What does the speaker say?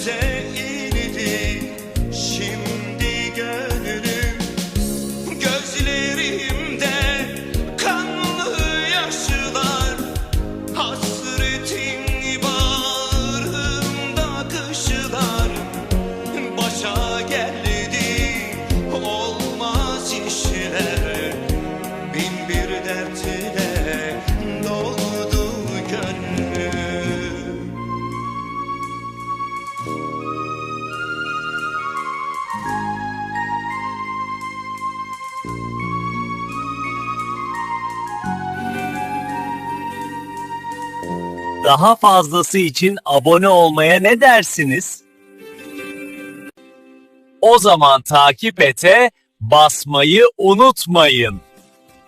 göze indi şimdi gönlüm Gözlerimde kanlı yaşlar Hasretin bağrımda kışlar. Başa gel Daha fazlası için abone olmaya ne dersiniz? O zaman takip ete basmayı unutmayın.